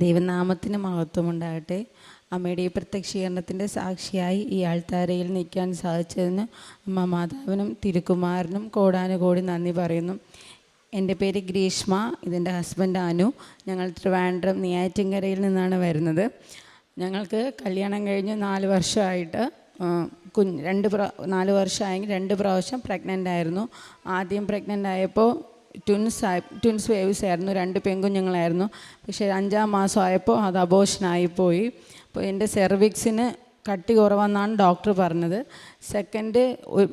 ദൈവനാമത്തിന് മഹത്വമുണ്ടാകട്ടെ. അമ്മയുടെ ഈ പ്രത്യക്ഷീകരണത്തിന്റെ സാക്ഷിയായി ഈ ആൾത്താരയിൽ നിൽക്കാൻ സാധിച്ചതിന് അമ്മ മാതാവിനും തിരുക്കുമാരനും കോടാനുകോടി നന്ദി പറയുന്നു. എന്റെ പേര് ഗ്രീഷ്മ ഇതിന്റെ ഹസ്ബൻഡ് അനു. ഞങ്ങൾ ട്രിവാൻഡ്രം നെയ്യാറ്റിൻകരയിൽ നിന്നാണ് വരുന്നത്. ഞങ്ങൾക്ക് കല്യാണം കഴിഞ്ഞ് നാല് വർഷമായിട്ട് കുഞ്ഞ് രണ്ട് പ്രാ നാല് വർഷമായെങ്കിൽ രണ്ട് പ്രാവശ്യം പ്രഗ്നന്റ് ആയിരുന്നു. ആദ്യം പ്രഗ്നന്റ് ആയപ്പോൾ ട്വിൻസ് ആയി ട്വിൻസ് വേവ്സ് ആയിരുന്നു. രണ്ട് പെൺകുഞ്ഞുങ്ങളായിരുന്നു. പക്ഷേ അഞ്ചാം മാസമായപ്പോൾ അത് അബോഷനായിപ്പോയി അപ്പോൾ എന്റെ സെർവിക്സിന് കട്ടി കുറവെന്നാണ് ഡോക്ടർ പറഞ്ഞത്. സെക്കൻഡ്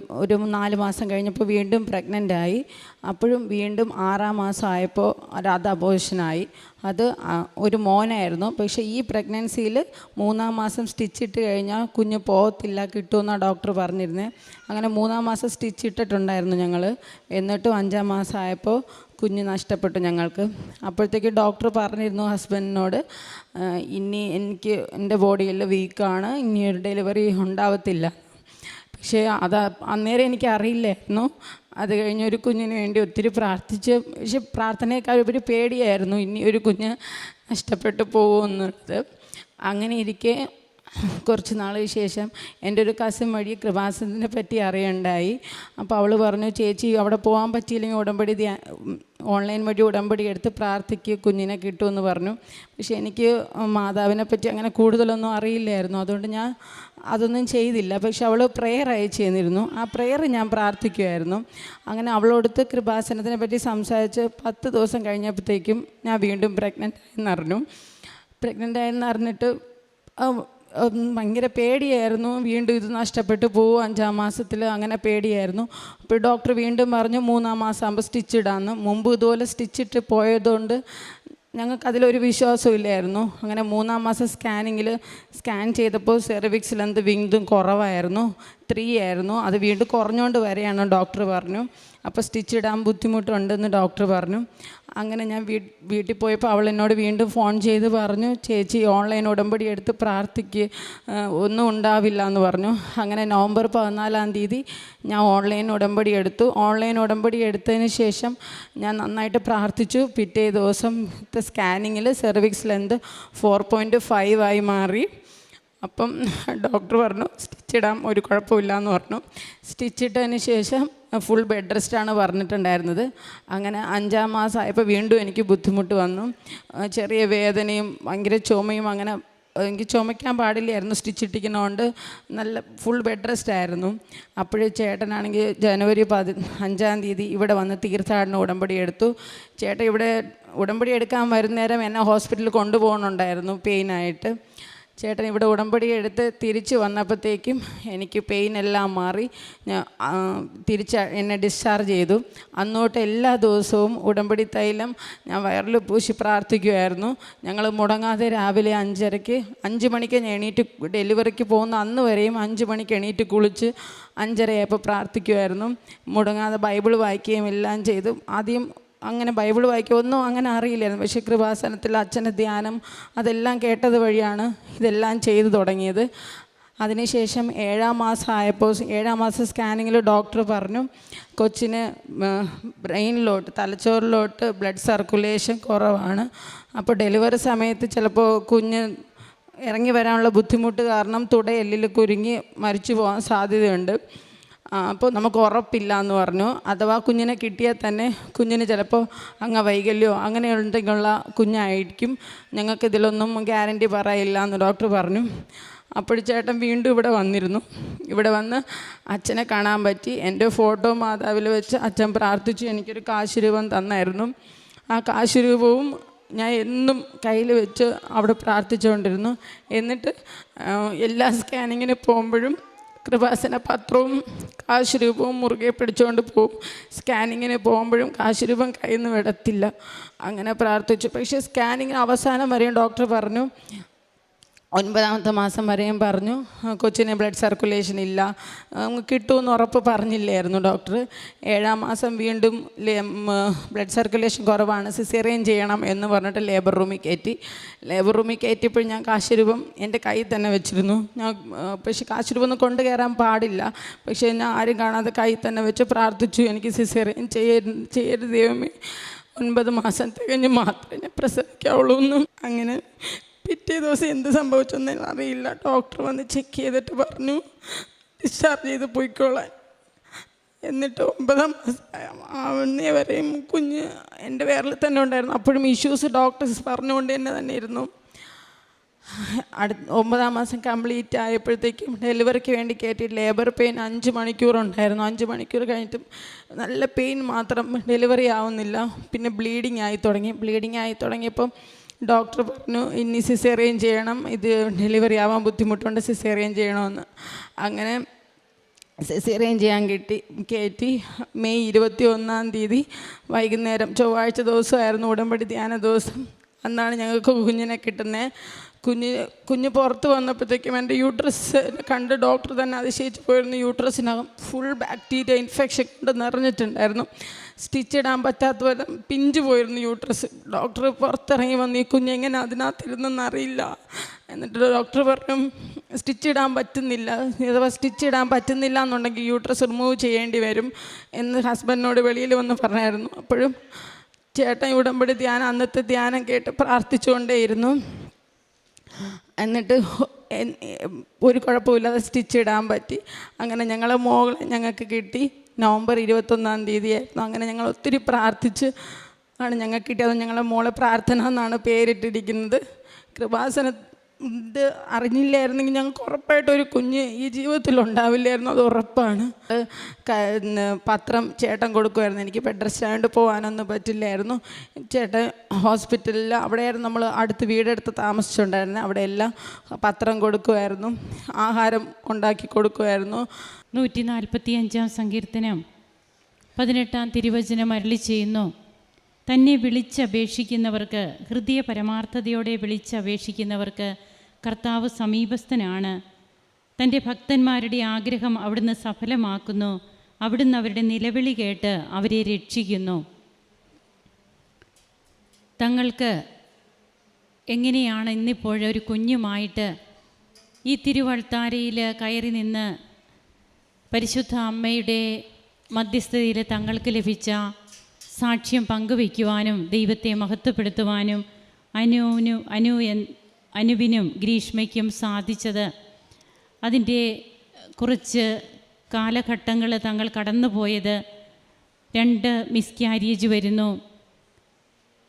ഒരു നാല് മാസം കഴിഞ്ഞപ്പോൾ വീണ്ടും പ്രഗ്നന്റ് ആയി. അപ്പോഴും വീണ്ടും ആറാം മാസം ആയപ്പോൾ അത് അബോഷനായി അത് ഒരു മോനായിരുന്നു. പക്ഷേ ഈ പ്രഗ്നൻസിയിൽ മൂന്നാം മാസം സ്റ്റിച്ച് ഇട്ട് കഴിഞ്ഞാൽ കുഞ്ഞ് പോകത്തില്ല കിട്ടുമെന്നാണ് ഡോക്ടർ പറഞ്ഞിരുന്നത് അങ്ങനെ മൂന്നാം മാസം സ്റ്റിച്ച് ഇട്ടിട്ടുണ്ടായിരുന്നു ഞങ്ങൾ എന്നിട്ടും അഞ്ചാം മാസം ആയപ്പോൾ കുഞ്ഞ് നഷ്ടപ്പെട്ടു ഞങ്ങൾക്ക്. അപ്പോഴത്തേക്ക് ഡോക്ടർ പറഞ്ഞിരുന്നു ഹസ്ബൻഡിനോട് ഇനി എനിക്ക് എന്റെ ബോഡിയിൽ വീക്കാണ് ഇനി ഒരു ഡെലിവറി ഉണ്ടാവത്തില്ല. പക്ഷേ അത് അന്നേരം എനിക്ക് അറിയില്ലായിരുന്നു. അത് കഴിഞ്ഞ് ഒരു കുഞ്ഞിന് വേണ്ടി ഒത്തിരി പ്രാർത്ഥിച്ച് പക്ഷെ പ്രാർത്ഥനയേക്കാൾ ഉപരി പേടിയായിരുന്നു ഇനി ഒരു കുഞ്ഞ് നഷ്ടപ്പെട്ടു പോകുമെന്നുള്ളത്. അങ്ങനെ ഇരിക്കെ കുറച്ച് നാളിന് ശേഷം എന്റെ ഒരു കസിൻ വഴി കൃപാസനത്തിനെ പറ്റി അറിയണ്ടായി അപ്പോൾ അവൾ പറഞ്ഞു ചേച്ചി അവിടെ പോകാൻ പറ്റിയില്ലെങ്കിൽ ഉടമ്പടി ഓൺലൈൻ വഴി ഉടമ്പടി എടുത്ത് പ്രാർത്ഥിക്കുക കുഞ്ഞിനെ കിട്ടുമെന്ന് പറഞ്ഞു. പക്ഷേ എനിക്ക് മാതാവിനെ പറ്റി അങ്ങനെ കൂടുതലൊന്നും അറിയില്ലായിരുന്നു. അതുകൊണ്ട് ഞാൻ അതൊന്നും ചെയ്തില്ല. പക്ഷെ അവൾ പ്രെയർ അയച്ചു തന്നിരുന്നു. ആ പ്രെയർ ഞാൻ പ്രാർത്ഥിക്കുമായിരുന്നു അങ്ങനെ അവളോടുത്ത് കൃപാസനത്തിനെ പറ്റി സംസാരിച്ച് പത്ത് ദിവസം കഴിഞ്ഞപ്പോഴത്തേക്കും ഞാൻ വീണ്ടും പ്രഗ്നന്റ് ആയെന്നറിഞ്ഞു പ്രഗ്നന്റ് ആയെന്ന് അറിഞ്ഞിട്ട് ആ, ഉം, ഭയങ്കര പേടിയായിരുന്നു. വീണ്ടും ഇത് നഷ്ടപ്പെട്ടു പോകും അഞ്ചാം മാസത്തിൽ അങ്ങനെ പേടിയായിരുന്നു. അപ്പോൾ ഡോക്ടർ വീണ്ടും പറഞ്ഞു മൂന്നാം മാസം ആകുമ്പോൾ സ്റ്റിച്ച് ഇടാമെന്ന് മുമ്പ് ഇതുപോലെ സ്റ്റിച്ചിട്ട് പോയതുകൊണ്ട് ഞങ്ങൾക്ക് അതിലൊരു വിശ്വാസം ഇല്ലായിരുന്നു. അങ്ങനെ മൂന്നാം മാസം സ്കാനിങ്ങിൽ സ്കാൻ ചെയ്തപ്പോൾ സെർവിക്സിൽ എന്ത് കുറവായിരുന്നു. ത്രീ ആയിരുന്നു. അത് വീണ്ടും കുറഞ്ഞുകൊണ്ട് വരെയാണ് ഡോക്ടർ പറഞ്ഞു. അപ്പോൾ സ്റ്റിച്ച് ഇടാൻ ബുദ്ധിമുട്ടുണ്ടെന്ന് ഡോക്ടർ പറഞ്ഞു. അങ്ങനെ ഞാൻ വീട്ടിൽ പോയപ്പോൾ അവൾ എന്നോട് വീണ്ടും ഫോൺ ചെയ്ത് പറഞ്ഞു ചേച്ചി ഓൺലൈൻ ഉടമ്പടി എടുത്ത് പ്രാർത്ഥിക്ക് ഒന്നും ഉണ്ടാവില്ല എന്ന് പറഞ്ഞു. അങ്ങനെ നവംബർ പതിനാലാം തീയതി ഞാൻ ഓൺലൈൻ ഉടമ്പടി എടുത്തു. ഓൺലൈൻ ഉടമ്പടി എടുത്തതിന് ശേഷം ഞാൻ നന്നായിട്ട് പ്രാർത്ഥിച്ചു. പിറ്റേ ദിവസം സ്കാനിങ്ങിൽ cervix length four point five ആയി മാറി. അപ്പം ഡോക്ടർ പറഞ്ഞു സ്റ്റിച്ച് ഇടാം ഒരു കുഴപ്പമില്ല എന്ന് പറഞ്ഞു. സ്റ്റിച്ച് ഇട്ടതിന് ശേഷം ഫുൾ ബെഡ് റെസ്റ്റാണ് പറഞ്ഞിട്ടുണ്ടായിരുന്നത്. അങ്ങനെ അഞ്ചാം മാസം ആയപ്പോൾ വീണ്ടും എനിക്ക് ബുദ്ധിമുട്ട് വന്നു. ചെറിയ വേദനയും ഭയങ്കര ചുമയും അങ്ങനെ എനിക്ക് ചുമയ്ക്കാൻ പാടില്ലായിരുന്നു സ്റ്റിച്ച് ഇട്ടിക്കുന്നതുകൊണ്ട് നല്ല ഫുൾ ബെഡ് റെസ്റ്റ് ആയിരുന്നു. അപ്പോഴേ ചേട്ടനാണെങ്കിൽ ജനുവരി പതി അഞ്ചാം തീയതി ഇവിടെ വന്ന് തീർത്ഥാടന ഉടമ്പടി എടുത്തു. ചേട്ടൻ ഇവിടെ ഉടമ്പടി എടുക്കാൻ വരുന്നേരം എന്നെ ഹോസ്പിറ്റലിൽ കൊണ്ടുപോകണുണ്ടായിരുന്നു പെയിനായിട്ട്. ചേട്ടൻ ഇവിടെ ഉടമ്പടി എടുത്ത് തിരിച്ച് വന്നപ്പോഴത്തേക്കും എനിക്ക് പെയിൻ എല്ലാം മാറി. തിരിച്ച് എന്നെ ഡിസ്ചാർജ് ചെയ്തു. അന്നോട്ട് എല്ലാ ദിവസവും ഉടമ്പടി തൈലം ഞാൻ വയറിൽ പൂശി പ്രാർത്ഥിക്കുമായിരുന്നു ഞങ്ങൾ മുടങ്ങാതെ രാവിലെ അഞ്ചരയ്ക്ക് അഞ്ച് മണിക്ക് ഞാൻ എണീറ്റ് ഡെലിവറിക്ക് പോകുന്ന അന്ന് വരെയും അഞ്ച് മണിക്ക് എണീറ്റ് കുളിച്ച് അഞ്ചരയായപ്പോൾ പ്രാർത്ഥിക്കുമായിരുന്നു മുടങ്ങാതെ ബൈബിൾ വായിക്കുകയും എല്ലാം ചെയ്തു. ആദ്യം അങ്ങനെ ബൈബിൾ വായിക്കുക ഒന്നും അങ്ങനെ അറിയില്ലായിരുന്നു. പക്ഷേ കൃപാസനത്തിൽ അച്ഛന്റെ ധ്യാനം അതെല്ലാം കേട്ടത് വഴിയാണ് ഇതെല്ലാം ചെയ്തു തുടങ്ങിയത്. അതിനുശേഷം ഏഴാം മാസം ആയപ്പോൾ ഏഴാം മാസം സ്കാനിങ്ങിൽ ഡോക്ടർ പറഞ്ഞു കൊച്ചിന് ബ്രെയിനിലോട്ട് തലച്ചോറിലോട്ട് ബ്ലഡ് സർക്കുലേഷൻ കുറവാണ്. അപ്പോൾ ഡെലിവറി സമയത്ത് ചിലപ്പോൾ കുഞ്ഞ് ഇറങ്ങി വരാനുള്ള ബുദ്ധിമുട്ട് കാരണം തുടയെല്ലിൽ കുരുങ്ങി മരിച്ചു പോകാൻ സാധ്യതയുണ്ട്. അപ്പോൾ നമുക്ക് ഉറപ്പില്ല എന്ന് പറഞ്ഞു. അഥവാ കുഞ്ഞിനെ കിട്ടിയാൽ തന്നെ കുഞ്ഞിന് ചിലപ്പോൾ അംഗവൈകല്യമോ അങ്ങനെ ഉണ്ടെങ്കിലുള്ള കുഞ്ഞായിരിക്കും. ഞങ്ങൾക്ക് ഇതിലൊന്നും ഗ്യാരണ്ടി പറയില്ല എന്ന് ഡോക്ടർ പറഞ്ഞു. അപ്പോൾ ചേട്ടൻ വീണ്ടും ഇവിടെ വന്നിരുന്നു. ഇവിടെ വന്ന് അച്ഛനെ കാണാൻ പറ്റി. എന്റെ ഫോട്ടോ മാതാവിൽ വെച്ച് അച്ഛൻ പ്രാർത്ഥിച്ചു. എനിക്കൊരു കാശ് രൂപം തന്നായിരുന്നു. ആ കാശ് രൂപവും ഞാൻ എന്നും കയ്യിൽ വെച്ച് അവിടെ പ്രാർത്ഥിച്ചുകൊണ്ടിരുന്നു. എന്നിട്ട് എല്ലാ സ്കാനിങ്ങിന് പോകുമ്പോഴും കൃപാസന പത്രവും കാശ് രൂപവും മുറുകെ പിടിച്ചുകൊണ്ട് പോവും. സ്കാനിങ്ങിന് പോകുമ്പോഴും കാശ് രൂപം കയ്യിൽ നിന്ന് വിടത്തില്ല. അങ്ങനെ പ്രാർത്ഥിച്ചു. പക്ഷേ സ്കാനിങ്ങിന് അവസാനം വരെയും ഡോക്ടർ പറഞ്ഞു ഒൻപതാമത്തെ മാസം വരെയും പറഞ്ഞു കൊച്ചിന് ബ്ലഡ് സർക്കുലേഷൻ ഇല്ല. കിട്ടുമെന്ന് ഉറപ്പ് പറഞ്ഞില്ലായിരുന്നു ഡോക്ടർ ഏഴാം മാസം വീണ്ടും ബ്ലഡ് സർക്കുലേഷൻ കുറവാണ് സിസേറിയൻ ചെയ്യണം എന്ന് പറഞ്ഞിട്ട് ലേബർ റൂമിൽ കയറ്റി. ലേബർ റൂമിൽ കയറ്റിയപ്പോൾ ഞാൻ കാശുരൂപം എന്റെ കയ്യിൽ തന്നെ വെച്ചിരുന്നു. ഞാൻ പക്ഷെ കാശുരൂപം ഒന്നും കൊണ്ടു കയറാൻ പാടില്ല. പക്ഷേ ഞാൻ ആരും കാണാതെ കയ്യിൽ തന്നെ വെച്ച് പ്രാർത്ഥിച്ചു എനിക്ക് സിസേറിയൻ ചെയ്യ ചെയ്യരുത് ദൈവമേ. ഒൻപത് മാസം തികഞ്ഞ് മാത്രമേ പ്രസവിക്കാവുള്ളൂ എന്നും അങ്ങനെ പിറ്റേ ദിവസം എന്ത് സംഭവിച്ചെന്ന് അറിയില്ല ഡോക്ടർ വന്ന് ചെക്ക് ചെയ്തിട്ട് പറഞ്ഞു ഡിസ്ചാർജ് ചെയ്ത് പോയിക്കോളാൻ. എന്നിട്ട് ഒമ്പതാം മാസം ആവുന്നേ വരെയും കുഞ്ഞ് എന്റെ വേറിൽ തന്നെ ഉണ്ടായിരുന്നു. അപ്പോഴും ഇഷ്യൂസ് ഡോക്ടേഴ്സ് പറഞ്ഞുകൊണ്ട് തന്നെ തന്നെ ഇരുന്നു അടുത്ത ഒമ്പതാം മാസം കംപ്ലീറ്റ് ആയപ്പോഴത്തേക്കും ഡെലിവറിക്ക് വേണ്ടി കയറ്റി ലേബർ പെയിൻ അഞ്ച് മണിക്കൂർ ഉണ്ടായിരുന്നു. അഞ്ച് മണിക്കൂർ കഴിഞ്ഞിട്ടും നല്ല പെയിൻ മാത്രം ഡെലിവറി ആവുന്നില്ല. പിന്നെ ബ്ലീഡിങ് ആയി തുടങ്ങി. ബ്ലീഡിങ് ആയി തുടങ്ങിയപ്പം ഡോക്ടർ പറഞ്ഞു ഇനി സിസേറിയൻ ചെയ്യണം. ഇത് ഡെലിവറി ആവാൻ ബുദ്ധിമുട്ടുണ്ട് സിസേറിയൻ ചെയ്യണമെന്ന് അങ്ങനെ സിസേറിയൻ ചെയ്യാൻ കിട്ടി. കയറ്റി മെയ് ഇരുപത്തി ഒന്നാം തീയതി വൈകുന്നേരം ചൊവ്വാഴ്ച ദിവസമായിരുന്നു ഉടമ്പടി ധ്യാന ദിവസം. അന്നാണ് ഞങ്ങൾക്ക് കുഞ്ഞിനെ കിട്ടുന്നത് കുഞ്ഞ് കുഞ്ഞ് പുറത്ത് വന്നപ്പോഴത്തേക്കും എന്റെ യൂട്രസ് കണ്ട് ഡോക്ടർ തന്നെ അതിശയിച്ച് പോയിരുന്നു. യൂട്രസിനകം ഫുൾ ബാക്ടീരിയ ഇൻഫെക്ഷൻ കൊണ്ട് നിറഞ്ഞിട്ടുണ്ടായിരുന്നു. സ്റ്റിച്ച് ഇടാൻ പറ്റാത്ത പോലെ പിഞ്ചു പോയിരുന്നു യൂട്രസ് ഡോക്ടർ പുറത്തിറങ്ങി വന്ന് ഈ കുഞ്ഞ് എങ്ങനെ അതിനകത്തിരുന്നെന്ന് അറിയില്ല. എന്നിട്ട് ഡോക്ടർ പറഞ്ഞു സ്റ്റിച്ച് ഇടാൻ പറ്റുന്നില്ല. അഥവാ സ്റ്റിച്ച് ഇടാൻ പറ്റുന്നില്ല എന്നുണ്ടെങ്കിൽ യൂട്രസ് റിമൂവ് ചെയ്യേണ്ടി വരും എന്ന് ഹസ്ബൻഡിനോട് വെളിയിൽ വന്ന് പറഞ്ഞായിരുന്നു. അപ്പോഴും ചേട്ടൻ ഉടമ്പടി ധ്യാനം അന്നത്തെ ധ്യാനം കേട്ട് പ്രാർത്ഥിച്ചുകൊണ്ടേയിരുന്നു. എന്നിട്ട് ഒരു കുഴപ്പമില്ലാതെ സ്റ്റിച്ച് ഇടാൻ പറ്റി. അങ്ങനെ ഞങ്ങളെ മോകളെ ഞങ്ങൾക്ക് കിട്ടി. നവംബർ ഇരുപത്തൊന്നാം തീയതിയായിരുന്നു. അങ്ങനെ ഞങ്ങൾ ഒത്തിരി പ്രാർത്ഥിച്ച് ആണ് ഞങ്ങൾക്ക് കിട്ടിയത്. ഞങ്ങളുടെ മോളെ പ്രാർത്ഥന എന്നാണ് പേരിട്ടിരിക്കുന്നത്. കൃപാസന ഇത് അറിഞ്ഞില്ലായിരുന്നെങ്കിൽ ഞങ്ങൾക്ക് ഉറപ്പായിട്ടും ഒരു കുഞ്ഞ് ഈ ജീവിതത്തിൽ ഉണ്ടാവില്ലായിരുന്നു അത് ഉറപ്പാണ് പത്രം ചേട്ടൻ കൊടുക്കുമായിരുന്നു എനിക്ക് ബെഡ് സ്റ്റാൻഡ് പോകാനൊന്നും പറ്റില്ലായിരുന്നു. ചേട്ടൻ ഹോസ്പിറ്റലിൽ അവിടെയായിരുന്നു നമ്മൾ അടുത്ത് വീടെടുത്ത് അവിടെ എല്ലാം പത്രം കൊടുക്കുമായിരുന്നു ആഹാരം ഉണ്ടാക്കി കൊടുക്കുമായിരുന്നു നൂറ്റി നാൽപ്പത്തി അഞ്ചാം സങ്കീർത്തനം പതിനെട്ടാം തിരുവചനം അരളി ചെയ്യുന്നു. തന്നെ വിളിച്ചപേക്ഷിക്കുന്നവർക്ക് ഹൃദയ പരമാർത്ഥതയോടെ വിളിച്ചപേക്ഷിക്കുന്നവർക്ക് കർത്താവ് സമീപസ്ഥനാണ്. തന്റെ ഭക്തന്മാരുടെ ആഗ്രഹം അവിടുന്ന് സഫലമാക്കുന്നു. അവിടുന്ന് അവരുടെ നിലവിളി കേട്ട് അവരെ രക്ഷിക്കുന്നു. തങ്ങൾക്ക് എങ്ങനെയാണ് ഇന്നിപ്പോൾ ഒരു കുഞ്ഞുമായിട്ട് ഈ തിരുവൾത്താരയിൽ കയറി നിന്ന് പരിശുദ്ധ അമ്മയുടെ മധ്യസ്ഥതയിൽ തങ്ങൾക്ക് ലഭിച്ച സാക്ഷ്യം പങ്കുവയ്ക്കുവാനും ദൈവത്തെ മഹത്വപ്പെടുത്തുവാനും അനുവിനു അനു അനുവിനും ഗ്രീഷ്മയ്ക്കും സാധിച്ചത്. അതിന്റെ കുറച്ച് കാലഘട്ടങ്ങൾ തങ്ങൾ കടന്നുപോയത് രണ്ട് മിസ്കാരിയേജ് വരുന്നു.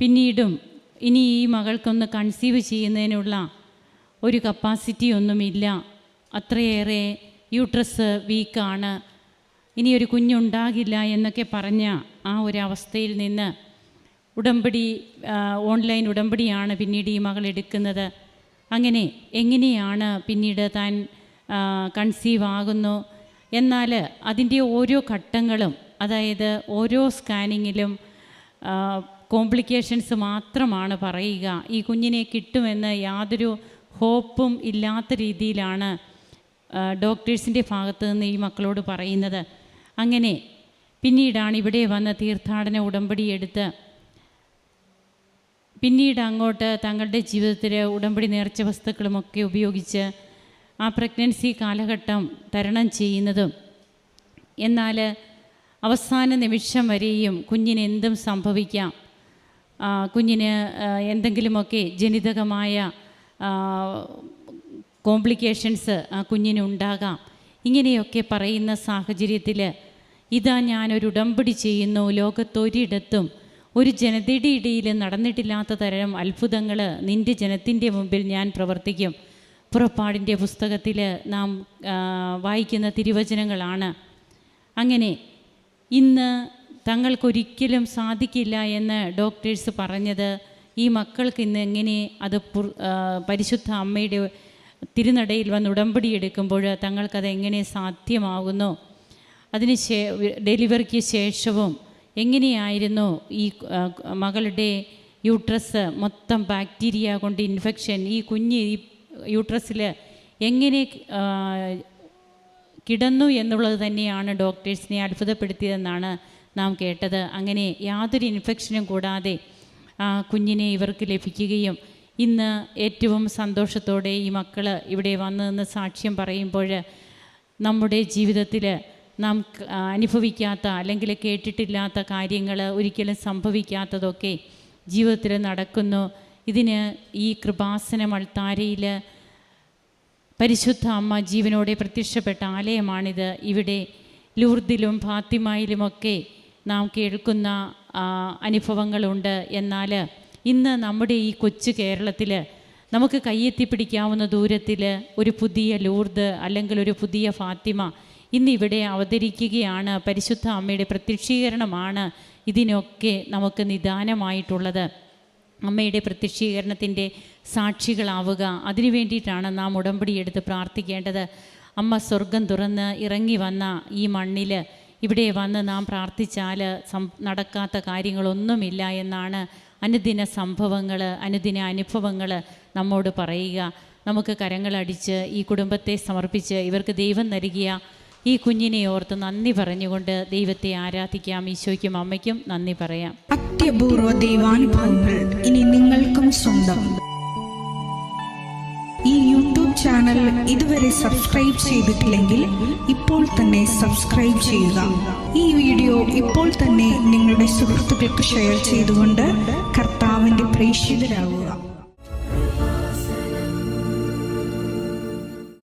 പിന്നീടും ഇനി ഈ മകൾക്കൊന്ന് കൺസീവ് ചെയ്യുന്നതിനുള്ള ഒരു കപ്പാസിറ്റി ഒന്നുമില്ല അത്രയേറെ യൂട്രസ് വീക്കാണ്. ഇനി ഒരു കുഞ്ഞുണ്ടാകില്ല എന്നൊക്കെ പറഞ്ഞ ആ ഒരു അവസ്ഥയിൽ നിന്ന് ഉടമ്പടി ഓൺലൈൻ ഉടമ്പടിയാണ് പിന്നീട് ഈ മകൾ എടുക്കുന്നത്. അങ്ങനെ എങ്ങനെയാണ് പിന്നീട് താൻ കൺസീവ് ആകുന്നു? എന്നാൽ അതിന്റെ ഓരോ ഘട്ടങ്ങളും അതായത് ഓരോ സ്കാനിങ്ങിലും കോംപ്ലിക്കേഷൻസ് മാത്രമാണ് പറയുക. ഈ കുഞ്ഞിനെ കിട്ടുമെന്ന് യാതൊരു ഹോപ്പും ഇല്ലാത്ത രീതിയിലാണ് ഡോക്ടേഴ്സിന്റെ ഭാഗത്ത് നിന്ന് ഈ മക്കളോട് പറയുന്നത്. അങ്ങനെ പിന്നീടാണ് ഇവിടെ വന്ന തീർത്ഥാടന ഉടമ്പടി എടുത്ത് പിന്നീട് അങ്ങോട്ട് തങ്ങളുടെ ജീവിതത്തിൽ ഉടമ്പടി നേർച്ച വസ്തുക്കളുമൊക്കെ ഉപയോഗിച്ച് ആ പ്രഗ്നൻസി കാലഘട്ടം തരണം ചെയ്യുന്നതും എന്നാൽ അവസാന നിമിഷം വരെയും കുഞ്ഞിന് എന്തും സംഭവിക്കാം. കുഞ്ഞിന് എന്തെങ്കിലുമൊക്കെ ജനിതകമായ കോംപ്ലിക്കേഷൻസ് ആ കുഞ്ഞിനുണ്ടാകാം. ഇങ്ങനെയൊക്കെ പറയുന്ന സാഹചര്യത്തിൽ ഇതാ ഞാനൊരു ഉടമ്പടി ചെയ്യുന്നു. ലോകത്തൊരിടത്തും ഒരു ജനതയുടെ ഇടയിൽ നടന്നിട്ടില്ലാത്ത തരം അത്ഭുതങ്ങൾ നിന്റെ ജനത്തിന്റെ മുമ്പിൽ ഞാൻ പ്രവർത്തിക്കും. പുറപ്പാടിന്റെ പുസ്തകത്തിൽ നാം വായിക്കുന്ന തിരുവചനങ്ങളാണ്. അങ്ങനെ ഇന്ന് തങ്ങൾക്കൊരിക്കലും സാധിക്കില്ല എന്ന് ഡോക്ടേഴ്സ് പറഞ്ഞത് ഈ മക്കൾക്ക് ഇന്ന് എങ്ങനെ അത് പരിശുദ്ധ അമ്മയുടെ തിരുനടയിൽ വന്ന് ഉടമ്പടി എടുക്കുമ്പോൾ തങ്ങൾക്കത് എങ്ങനെ സാധ്യമാകുന്നു? അതിന് ശേ ഡെലിവറിക്ക് ശേഷവും എങ്ങനെയായിരുന്നു ഈ മകളുടെ യൂട്രസ് മൊത്തം ബാക്ടീരിയ കൊണ്ട് ഇൻഫെക്ഷൻ? ഈ കുഞ്ഞ് ഈ യൂട്രസിൽ എങ്ങനെ കിടന്നു എന്നുള്ളത് തന്നെയാണ് ഡോക്ടേഴ്സിനെ അത്ഭുതപ്പെടുത്തിയതെന്നാണ് നാം കേട്ടത്. അങ്ങനെ യാതൊരു ഇൻഫെക്ഷനും കൂടാതെ ആ കുഞ്ഞിനെ ഇവർക്ക് ലഭിക്കുകയും ഇന്ന് ഏറ്റവും സന്തോഷത്തോടെ ഈ മക്കൾ ഇവിടെ വന്നു നിന്ന് സാക്ഷ്യം പറയുമ്പോൾ നമ്മുടെ ജീവിതത്തിൽ നാം അനുഭവിക്കാത്ത അല്ലെങ്കിൽ കേട്ടിട്ടില്ലാത്ത കാര്യങ്ങൾ ഒരിക്കലും സംഭവിക്കാത്തതൊക്കെ ജീവിതത്തിൽ നടക്കുന്നു. ഇതിന് ഈ കൃപാസന മൾത്താരയിൽ പരിശുദ്ധ അമ്മ ജീവനോടെ പ്രത്യക്ഷപ്പെട്ട ആലയമാണിത്. ഇവിടെ ലൂർദിലും ഫാത്തിമയിലുമൊക്കെ നാം കേൾക്കുന്ന അനുഭവങ്ങളുണ്ട്. എന്നാൽ ഇന്ന് നമ്മുടെ ഈ കൊച്ചു കേരളത്തിൽ നമുക്ക് കയ്യെത്തിപ്പിടിക്കാവുന്ന ദൂരത്തിൽ ഒരു പുതിയ ലൂർദ് അല്ലെങ്കിൽ ഒരു പുതിയ ഫാത്തിമ ഇന്നിവിടെ അവതരിക്കുകയാണ് പരിശുദ്ധ അമ്മയുടെ പ്രത്യക്ഷീകരണമാണ് ഇതിനൊക്കെ നമുക്ക് നിദാനമായിട്ടുള്ളത്. അമ്മയുടെ പ്രത്യക്ഷീകരണത്തിന്റെ സാക്ഷികളാവുക. അതിനു വേണ്ടിയിട്ടാണ് നാം ഉടമ്പടി എടുത്ത് പ്രാർത്ഥിക്കേണ്ടത്. അമ്മ സ്വർഗം തുറന്ന് ഇറങ്ങി വന്ന ഈ മണ്ണിൽ ഇവിടെ വന്ന് നാം പ്രാർത്ഥിച്ചാൽ സം നടക്കാത്ത കാര്യങ്ങളൊന്നുമില്ല എന്നാണ് അനുദിന സംഭവങ്ങൾ അനുദിന അനുഭവങ്ങൾ നമ്മോട് പറയുക. നമുക്ക് കരങ്ങളടിച്ച് ഈ കുടുംബത്തെ സമർപ്പിച്ച് ഇവർക്ക് ദൈവം നൽകിയ ഈ കുഞ്ഞിനെ ഓർത്ത് നന്ദി പറഞ്ഞുകൊണ്ട് ദൈവത്തെ ആരാധിക്കാം ഈശോയ്ക്കും അമ്മയ്ക്കും നന്ദി പറയാം. അത്യപൂർവ ദൈവാനുഭവങ്ങൾ ഇനി നിങ്ങൾക്കും സ്വന്തം. ഈ യൂട്യൂബ് ചാനൽ ഇതുവരെ സബ്സ്ക്രൈബ് ചെയ്തിട്ടില്ലെങ്കിൽ ഇപ്പോൾ തന്നെ സബ്സ്ക്രൈബ് ചെയ്യുക. ഈ വീഡിയോ ഇപ്പോൾ തന്നെ നിങ്ങളുടെ സുഹൃത്തുക്കൾക്ക് ഷെയർ ചെയ്തുകൊണ്ട് കർത്താവിന്റെ പ്രേക്ഷിതരാകുക.